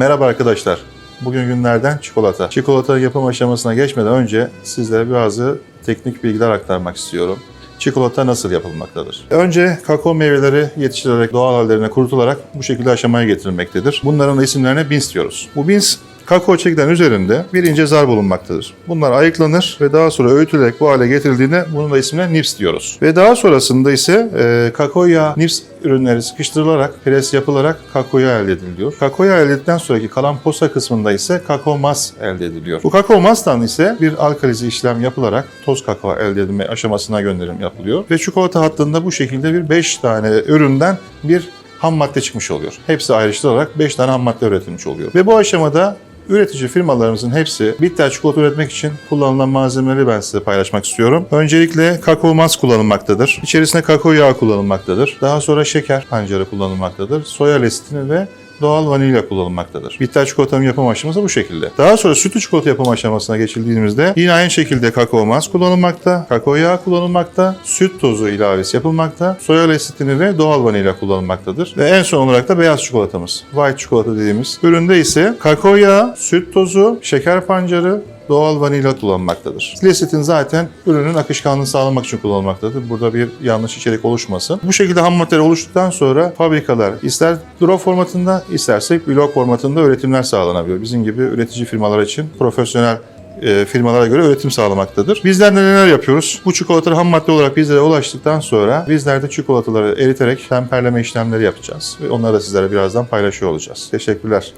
Merhaba arkadaşlar. Bugün günlerden çikolata. Çikolata yapım aşamasına geçmeden önce sizlere bazı teknik bilgiler aktarmak istiyorum. Çikolata nasıl yapılmaktadır? Önce kakao meyveleri yetiştirilerek doğal hallerine kurutularak bu şekilde aşamaya getirilmektedir. Bunların isimlerine beans diyoruz. Bu beans kakao çekirdeğinin üzerinde bir ince zar bulunmaktadır. Bunlar ayıklanır ve daha sonra öğütülerek bu hale getirildiğinde bunun da ismine nips diyoruz. Ve daha sonrasında ise e, kakao yağı nips ürünleri sıkıştırılarak, pres yapılarak kakao yağı elde ediliyor. Kakao yağı elde edildikten sonraki kalan posa kısmında ise kakao mas elde ediliyor. Bu kakao mastan ise bir alkalize işlem yapılarak toz kakao elde edilme aşamasına gönderim yapılıyor. Ve çikolata hattında bu şekilde bir 5 tane üründen bir ham madde çıkmış oluyor. Hepsi ayrıştırılarak 5 tane ham madde üretilmiş oluyor. Ve bu aşamada Üretici firmalarımızın hepsi bitter çikolata üretmek için kullanılan malzemeleri ben size paylaşmak istiyorum. Öncelikle kakao mas kullanılmaktadır. İçerisine kakao yağı kullanılmaktadır. Daha sonra şeker pancarı kullanılmaktadır. Soya lesitini ve doğal vanilya kullanılmaktadır. Bitter çikolatanın yapım aşaması bu şekilde. Daha sonra sütlü çikolata yapım aşamasına geçildiğimizde yine aynı şekilde kakao mas kullanılmakta, kakao yağı kullanılmakta, süt tozu ilavesi yapılmakta, soya lesitini ve doğal vanilya kullanılmaktadır. Ve en son olarak da beyaz çikolatamız, white çikolata dediğimiz üründe ise kakao yağı, süt tozu, şeker pancarı, doğal vanilya kullanmaktadır. Lesitin zaten ürünün akışkanlığını sağlamak için kullanılmaktadır. Burada bir yanlış içerik oluşmasın. Bu şekilde ham maddeler oluştuktan sonra fabrikalar ister drop formatında isterse blok formatında üretimler sağlanabiliyor. Bizim gibi üretici firmalar için profesyonel e, firmalara göre üretim sağlamaktadır. Bizler neler yapıyoruz? Bu çikolataları ham madde olarak bizlere ulaştıktan sonra bizler de çikolataları eriterek temperleme işlemleri yapacağız. Onları da sizlere birazdan paylaşıyor olacağız. Teşekkürler.